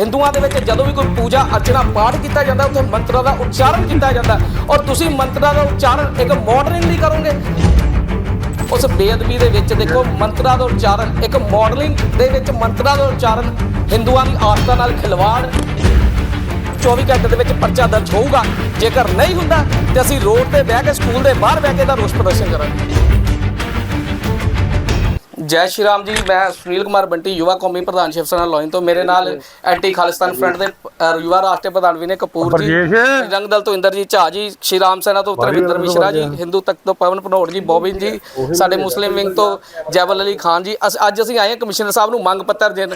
ਹਿੰਦੂਆਂ ਦੇ ਵਿੱਚ ਜਦੋਂ ਵੀ ਕੋਈ ਪੂਜਾ ਅਰਚਨਾ ਪਾਠ ਕੀਤਾ ਜਾਂਦਾ, ਉੱਥੇ ਮੰਤਰਾਂ ਦਾ ਉਚਾਰਨ ਕੀਤਾ ਜਾਂਦਾ ਔਰ ਤੁਸੀਂ ਮੰਤਰਾਂ ਦਾ ਉਚਾਰਨ ਇੱਕ ਮਾਡਲਿੰਗ ਲਈ ਕਰੋਗੇ। ਉਸ ਬੇਅਦਬੀ ਦੇ ਵਿੱਚ ਦੇਖੋ, ਮੰਤਰਾਂ ਦਾ ਉਚਾਰਨ, ਇੱਕ ਮਾਡਲਿੰਗ ਦੇ ਵਿੱਚ ਮੰਤਰਾਂ ਦਾ ਉਚਾਰਨ ਹਿੰਦੂਆਂ ਦੀ ਆਸਥਾ ਨਾਲ ਖਿਲਵਾੜ। 24 ਘੰਟੇ ਦੇ ਵਿੱਚ ਪਰਚਾ ਦਰਜ ਹੋਊਗਾ। ਜੇਕਰ ਨਹੀਂ ਹੁੰਦਾ, ਤੇ ਅਸੀਂ ਰੋਡ ਤੇ ਬਹਿ ਕੇ, ਸਕੂਲ ਦੇ ਬਾਹਰ ਬਹਿ ਕੇ ਦਾ ਰੋਸ ਪ੍ਰਦਰਸ਼ਨ ਕਰਾਂਗੇ। ਜੈ ਸ਼੍ਰੀ ਰਾਮ ਜੀ ਮੈਂ ਸੁਨੀਲ ਕੁਮਾਰ ਬੰਟੀ ਯੁਵਾ ਕੌਮੀ ਪ੍ਰਧਾਨ ਸ਼ਿਵ ਸੈਨਾ ਲੋਇਨ ਤੋਂ। ਮੇਰੇ ਨਾਲ ਐਂਟੀ ਖਾਲਿਸਤਾਨ ਫਰੰਟ ਦੇ ਅ, ਯੁਵਾ ਰਾਸ਼ਟਰੀ ਪ੍ਰਧਾਨ ਵਿਨੇ ਕਪੂਰ ਜੀ ਬਰਜੇਸ਼। ਰੰਗ ਦਲ ਤੋਂ ਇੰਦਰਜੀਤ ਝਾ ਜੀ ਸ਼੍ਰੀ ਰਾਮ ਸੈਨਾ ਤੋਂ ਤਰਵਿੰਦਰ ਮਿਸ਼ਰਾ ਜੀ ਹਿੰਦੂ ਤਖਤ ਤੋਂ ਪਵਨ ਭਨੋੜ ਜੀ ਬੋਬਿਨ ਜੀ ਸਾਡੇ ਮੁਸਲਿਮ ਵਿੰਗ ਤੋਂ ਜੈਬਲ ਅਲੀ ਖਾਨ ਜੀ। ਅਸ- ਅੱਜ ਅਸੀਂ ਆਏ ਹਾਂ ਕਮਿਸ਼ਨਰ ਸਾਹਿਬ ਨੂੰ ਮੰਗ ਪੱਤਰ ਦੇਣ।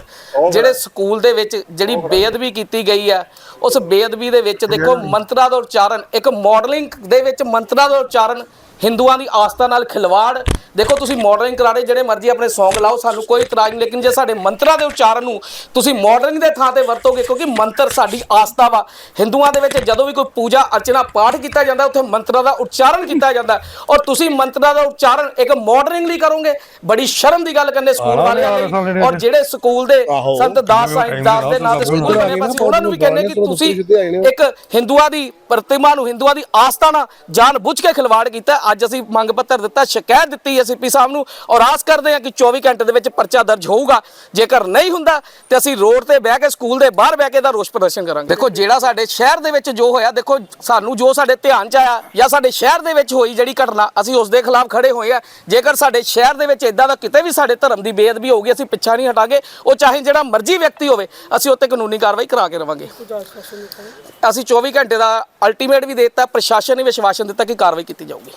ਜਿਹੜੇ ਸਕੂਲ ਦੇ ਵਿੱਚ ਜਿਹੜੀ ਬੇਅਦਬੀ ਕੀਤੀ ਗਈ ਹੈ ਉਸ ਬੇਅਦਬੀ ਦੇ ਵਿੱਚ ਦੇਖੋ ਮੰਤਰਾਂ ਦਾ ਉਚਾਰਨ ਇੱਕ ਮਾਡਲਿੰਗ ਦੇ ਵਿੱਚ ਮੰਤਰਾਂ ਦਾ ਉਚਾਰਨ ਹਿੰਦੂਆਂ ਦੀ ਆਸਥਾ ਨਾਲ ਖਿਲਵਾੜ ਦੇਖੋ ਤੁਸੀਂ ਮਾਡਲਿੰਗ ਕਰਾ ਰਹੇ ਜਿਹੜੇ ਮਰਜ਼ੀ ਆਪਣੇ ਸੌਂਗ ਲਾਓ ਸਾਨੂੰ ਕੋਈ ਇਤਰਾਜ਼ ਨਹੀਂ ਲੇਕਿਨ ਜੇ ਸਾਡੇ ਮੰਤਰਾਂ ਦੇ ਉਚਾਰਨ ਨੂੰ ਤੁਸੀਂ ਮਾਡਲਿੰਗ ਦੇ ਥਾਂ ਤੇ ਵਰਤੋਗੇ ਕਿਉਂਕਿ ਮੰਤਰ ਸਾਡੀ ਆਸਥਾ ਵਾ। ਹਿੰਦੂਆਂ ਦੇ ਵਿੱਚ ਜਦੋਂ ਵੀ ਕੋਈ ਪੂਜਾ ਅਰਚਨਾ ਪਾਠ ਕੀਤਾ ਜਾਂਦਾ ਉੱਥੇ ਮੰਤਰਾਂ ਦਾ ਉਚਾਰਨ ਕੀਤਾ ਜਾਂਦਾ। ਔਰ ਤੁਸੀਂ ਮੰਤਰਾਂ ਦਾ ਉਚਾਰਨ ਇੱਕ ਮਾਡਲਿੰਗ ਲਈ ਕਰੋਗੇ ਬੜੀ ਸ਼ਰਮ ਦੀ ਗੱਲ ਕਰਨੇ ਸਕੂਲ ਵਾਲਿਆਂ ਲਈ ਔਰ ਜਿਹੜੇ ਸਕੂਲ ਦੇ। ਸੰਤ ਦਾਸ ਸਾਹਿਬ ਦਾਸ ਦੇ ਨਾਂ ਤੇ ਸਕੂਲ ਬਣੇ ਬਸ ਉਹਨਾਂ ਨੂੰ ਵੀ ਕਹਿੰਦੇ ਕਿ ਤੁਸੀਂ ਇੱਕ ਹਿੰਦੂਆਂ ਦੀ ਪ੍ਰਤਿਮਾ ਨੂੰ ਹਿੰਦੂਆਂ ਦੀ ਆਸਥਾ ਨਾਲ ਜਾਣ ਬੁੱਝ ਕੇ ਖਿਲਵਾੜ ਕੀਤਾ। ਅੱਜ ਅਸੀਂ ਮੰਗ ਪੱਤਰ ਦਿੱਤਾ ਸ਼ਿਕਾਇਤ ਦਿੱਤੀ ਐਸਪੀ ਸਾਹਿਬ ਨੂੰ ਔਰ ਆਸ ਕਰਦੇ ਹਾਂ ਕਿ 24 ਘੰਟੇ ਦੇ ਵਿੱਚ ਪਰਚਾ ਦਰਜ ਹੋਊਗਾ। ਜੇਕਰ ਨਹੀਂ ਹੁੰਦਾ, ਤੇ ਅਸੀਂ ਰੋਡ ਤੇ ਬਹਿ ਕੇ, ਸਕੂਲ ਦੇ ਬਾਹਰ ਬਹਿ ਕੇ ਦਾ ਰੋਸ ਪ੍ਰਦਰਸ਼ਨ ਕਰਾਂਗੇ। ਦੇਖੋ, ਜਿਹੜਾ ਸਾਡੇ ਸ਼ਹਿਰ ਦੇ ਵਿੱਚ ਜੋ ਹੋਇਆ, ਦੇਖੋ, ਸਾਨੂੰ ਜੋ ਸਾਡੇ ਧਿਆਨ ਚ ਆਇਆ ਜਾਂ ਸਾਡੇ ਸ਼ਹਿਰ ਦੇ ਵਿੱਚ ਹੋਈ ਜਿਹੜੀ ਘਟਨਾ, ਅਸੀਂ ਉਸ ਦੇ ਖਿਲਾਫ ਖੜੇ ਹੋਏ ਆ ਜੇਕਰ ਸਾਡੇ ਸ਼ਹਿਰ ਦੇ ਵਿੱਚ ਇਦਾਂ ਦਾ ਕਿਤੇ ਵੀ ਸਾਡੇ ਧਰਮ ਦੀ ਬੇਅਦਬੀ ਹੋਊਗੀ ਅਸੀਂ ਪਿੱਛਾ ਨਹੀਂ ਹਟਾਂਗੇ। ਉਹ ਚਾਹੇ ਜਿਹੜਾ ਮਰਜ਼ੀ ਵਿਅਕਤੀ ਹੋਵੇ, ਅਸੀਂ ਉੱਤੇ ਕਾਨੂੰਨੀ ਕਾਰਵਾਈ ਕਰਾ ਕੇ ਰਵਾਂਗੇ। ਅਸੀਂ 24 ਘੰਟੇ ਦਾ ਅਲਟੀਮੇਟ ਵੀ ਦੇ ਦਿੱਤਾ, ਪ੍ਰਸ਼ਾਸਨ ਨੇ ਵਿਸ਼ਵਾਸਨ ਦਿੱਤਾ ਕਿ ਕਾਰਵਾਈ ਕੀਤੀ ਜਾਊਗੀ।